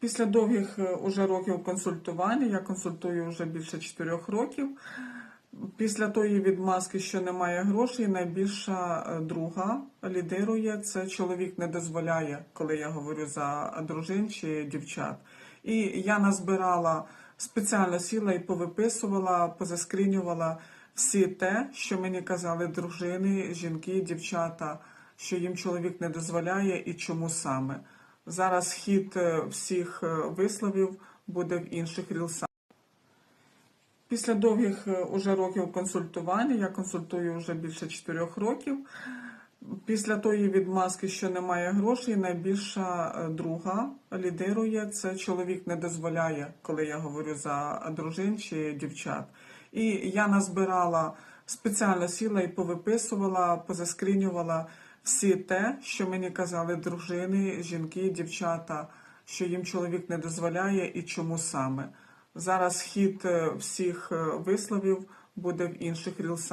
Після довгих е, уже років консультування, я консультую вже більше 4 років. Після тої відмазки, що немає грошей, найбільша е, друга лідирує. Це чоловік не дозволяє, коли я говорю за дружин чи дівчат. І я назбирала спеціально сіла і повиписувала, позаскрінювала всі те, що мені казали дружини, жінки, дівчата, що їм чоловік не дозволяє і чому саме. Зараз хід е, всіх е, висловів буде в інших рілсах. Після довгих е, уже років консультування, я консультую вже більше 4 років. Після тої відмазки, що немає грошей, найбільша друга лідирує. Це чоловік не дозволяє, коли я говорю за дружин чи дівчат. І я назбирала спеціально сіла і повиписувала, позаскрінювала всі те, що мені казали дружини, жінки, дівчата, що їм чоловік не дозволяє і чому саме. Зараз хід е, всіх е, висловів буде в інших рілсах.